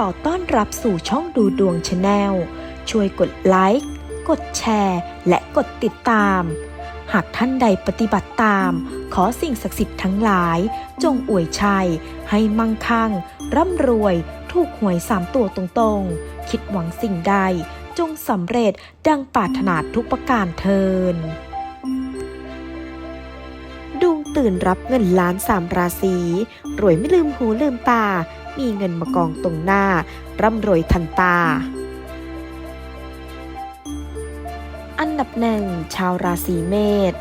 ขอต้อนรับสู่ช่องดูดวงชาแนล ช่วยกดไลค์ กดแชร์ และกดติดตาม หากท่านใดปฏิบัติตาม ขอสิ่งศักดิ์สิทธิ์ทั้งหลาย จงอวยชัย ให้มั่งคั่ง ร่ำรวย ถูกหวยสามตัวตรงๆ คิดหวังสิ่งใด จงสำเร็จดังปรารถนาทุกประการเทินดวงตื่นรับเงินล้านสามราศีรวยไม่ลืมหูลืมตา มีเงินมากองตรงหน้า ร่ำรวยทันตา อันดับหนึ่งชาวราศีเมษ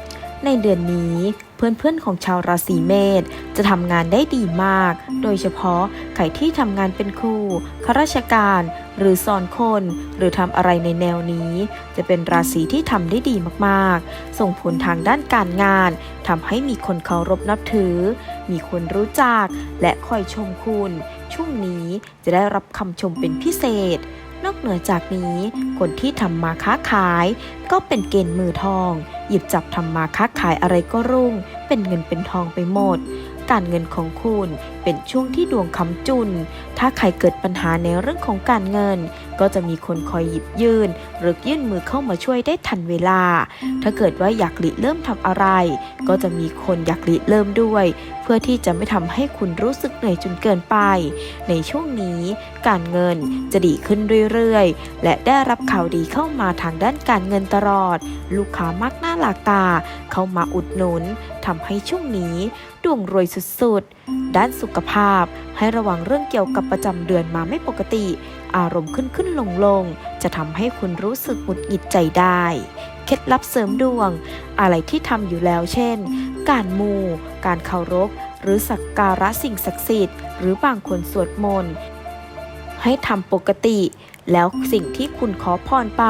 ในเดือนนี้เพื่อนๆของชาวราศีเมษจะทำงานได้ดีมาก โดยเฉพาะใครที่ทำงานเป็นครูข้าราชการหรือสอนคน หรือทำอะไรในแนวนี้ จะเป็นราศีที่ทำได้ดีมากๆ ส่งผลทางด้านการงานทำให้มีคนเคารพนับถือ มีคนรู้จักและคอยชมคุณ ช่วงนี้จะได้รับคำชมเป็นพิเศษ นอกเหนือจากนี้ คนที่ทำมาค้าขาย ก็เป็นเกณฑ์มือทอง หยิบจับทำมาค้าขายอะไรก็รุ่ง เป็นเงินเป็นทองไปหมด การเงินของคุณ เป็นช่วงที่ดวงค้ำจุน ถ้าใครเกิดปัญหาในเรื่องของการเงิน ก็จะมีคนคอยหยิบยื่น หรือยื่นมือเข้ามาช่วยได้ทันเวลา ถ้าเกิดว่าอยากริเริ่มทำอะไร ก็จะมีคนอยากริเริ่มด้วย เพื่อที่จะไม่ทำให้คุณรู้สึกเหนื่อยจนเกินไป ในช่วงนี้ การเงินจะดีขึ้นเรื่อยๆ และได้รับข่าวดีเข้ามาทางด้านการเงินตลอด ลูกค้ามักหน้าหลากตา เข้ามาอุดหนุน ทำให้ช่วงนี้ดวงรวยสุดๆ ด้านสุขภาพ ให้ระวังเรื่องเกี่ยวกับประจำเดือนมาไม่ปกติ อารมณ์ขึ้นขึ้นลงลงๆจะทำให้คุณรู้สึกหงุดหงิดใจได้ เคล็ดลับเสริมดวง อะไรที่ทำอยู่แล้วเช่น การมู การเคารพ หรือสักการะสิ่งศักดิ์สิทธิ์ หรือบางคนสวดมนต์ให้ทำปกติ แล้วสิ่งที่คุณขอพรไป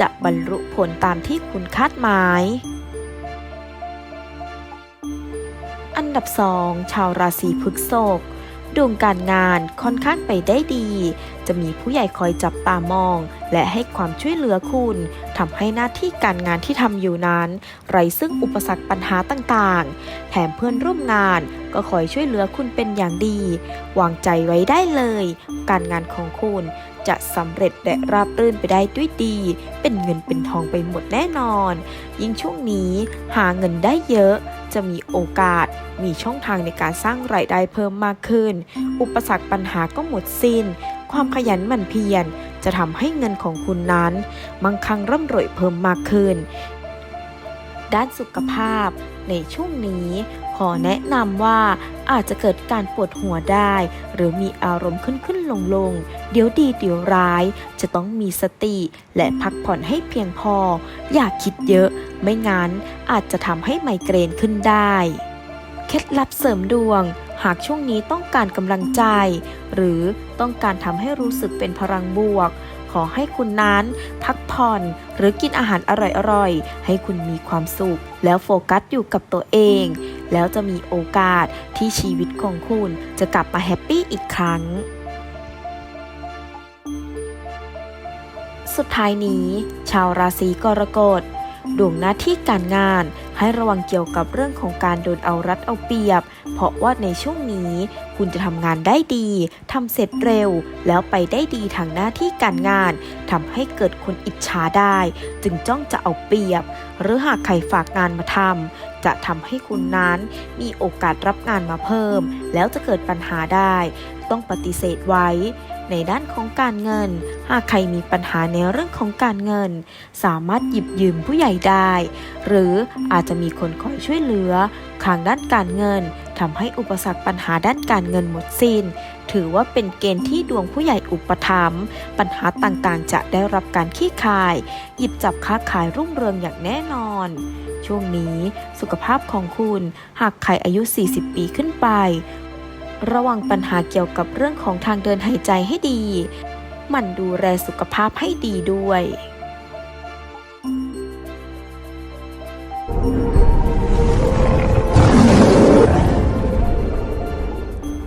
จะบรรลุผลตามที่คุณคาดหมาย อันดับสองชาวราศีพฤษภดวงการงานค่อนข้างไปได้ดี จะมีผู้ใหญ่คอยจับตามองและให้ความช่วยเหลือคุณทำให้หน้าที่การงานที่ทำอยู่นั้น ไร้ซึ่งอุปสรรคปัญหาต่างๆ แถมเพื่อนร่วมงานก็คอยช่วยเหลือคุณเป็นอย่างดี วางใจไว้ได้เลย การงานของคุณจะสำเร็จและราบรื่นไปได้ด้วยดี เป็นเงินเป็นทองไปหมดแน่นอน ยิ่งช่วงนี้หาเงินได้เยอะ จะมีโอกาส มีช่องทางในการสร้างรายได้เพิ่มมากขึ้น อุปสรรคปัญหาก็หมดสิน้น ความขยันหมั่นเพียรจะทำให้เงินของคุณนั้น มั่งคั่งร่ำรวยเพิ่มมากขึ้น ด้านสุขภาพ ในช่วงนี้ขอแนะนำว่าอาจจะเกิดการปวดหัวได้ หรือมีอารมณ์ขึ้นขึ้นลงลงเดี๋ยวดีเดี๋ยวร้าย จะต้องมีสติและพักผ่อนให้เพียงพอ อย่าคิดเยอะ ไม่งั้นอาจจะทำให้ไมเกรนขึ้นได้ เคล็ดลับเสริมดวงากช่วงนี้ต้องการกำลังใจ หรือต้องการทำให้รู้สึกเป็นพลังบวก ขอให้คุณนั้นพักผ่อนหรือกินอาหารอร่อยๆ ให้คุณมีความสุข แล้วโฟกัสอยู่กับตัวเอง แล้วจะมีโอกาสที่ชีวิตของคุณจะกลับมาแฮปปี้อีกครั้งสุดท้ายนี้ ชาวราศีกรกฎดวงหน้าที่การงาน ให้ระวังเกี่ยวกับเรื่องของการโดนเอารัดเอาเปรียบ เพราะว่าในช่วงนี้คุณจะทำงานได้ดีทำเสร็จเร็ว แล้วไปได้ดีทางหน้าที่การงานทำให้เกิดคนอิจฉาได้ จึงจ้องจะเอาเปรียบ หรือหากใครฝากงานมาทำ จะทำให้คุณนั้นมีโอกาสรับงานมาเพิ่ม แล้วจะเกิดปัญหาได้ ต้องปฏิเสธไว้ ในด้านของการเงิน หากใครมีปัญหาในเรื่องของการเงิน สามารถหยิบยืมผู้ใหญ่ได้ หรืออาจจะมีคนคอยช่วยเหลือทางด้านการเงิน ทำให้อุปสรรคปัญหาด้านการเงินหมดสิน้น ถือว่าเป็นเกณฑ์ที่ดวงผู้ใหญ่อุปถัมภ์ปัญหาต่างๆ จะได้รับการขี้คาย หยิบจับค้าขายรุ่งเรืองอย่างแน่นอน ช่วงนี้สุขภาพของคุณหากใครอายุ 40 ปีขึ้นไป ระวังปัญหาเกี่ยวกับเรื่องของทางเดินหายใจให้ดี หมั่นดูแลสุขภาพให้ดีด้วย